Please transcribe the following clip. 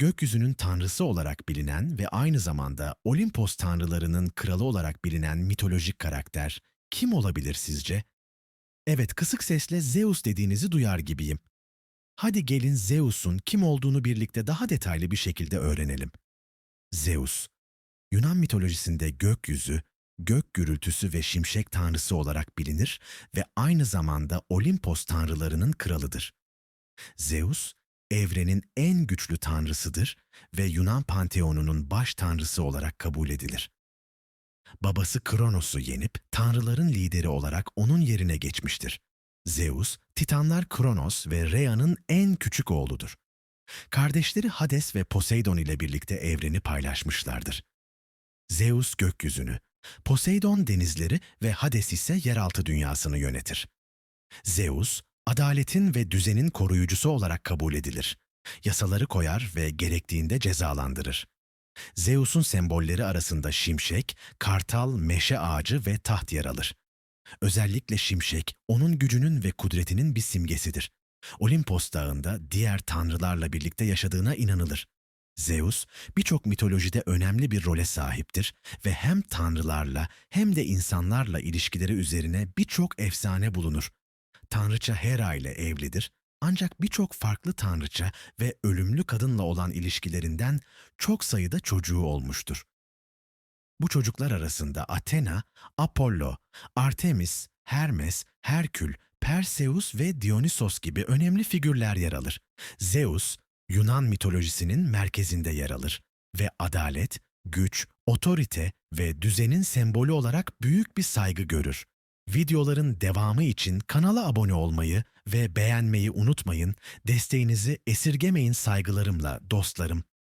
gökyüzünün tanrısı olarak bilinen ve aynı zamanda Olimpos tanrılarının kralı olarak bilinen mitolojik karakter kim olabilir sizce? Evet, kısık sesle Zeus dediğinizi duyar gibiyim. Hadi gelin Zeus'un kim olduğunu birlikte daha detaylı bir şekilde öğrenelim. Zeus, Yunan mitolojisinde gökyüzü, gök gürültüsü ve şimşek tanrısı olarak bilinir ve aynı zamanda Olimpos tanrılarının kralıdır. Zeus, evrenin en güçlü tanrısıdır ve Yunan panteonunun baş tanrısı olarak kabul edilir. Babası Kronos'u yenip tanrıların lideri olarak onun yerine geçmiştir. Zeus, Titanlar Kronos ve Rhea'nın en küçük oğludur. Kardeşleri Hades ve Poseidon ile birlikte evreni paylaşmışlardır. Zeus gökyüzünü, Poseidon denizleri ve Hades ise yeraltı dünyasını yönetir. Zeus, adaletin ve düzenin koruyucusu olarak kabul edilir. Yasaları koyar ve gerektiğinde cezalandırır. Zeus'un sembolleri arasında şimşek, kartal, meşe ağacı ve taht yer alır. Özellikle şimşek, onun gücünün ve kudretinin bir simgesidir. Olimpos dağında diğer tanrılarla birlikte yaşadığına inanılır. Zeus, birçok mitolojide önemli bir role sahiptir ve hem tanrılarla hem de insanlarla ilişkileri üzerine birçok efsane bulunur. Tanrıça Hera ile evlidir ancak birçok farklı tanrıça ve ölümlü kadınla olan ilişkilerinden çok sayıda çocuğu olmuştur. Bu çocuklar arasında Athena, Apollo, Artemis, Hermes, Herkül, Perseus ve Dionysos gibi önemli figürler yer alır. Zeus, Yunan mitolojisinin merkezinde yer alır ve adalet, güç, otorite ve düzenin sembolü olarak büyük bir saygı görür. Videoların devamı için kanala abone olmayı ve beğenmeyi unutmayın. Desteğinizi esirgemeyin saygılarımla dostlarım.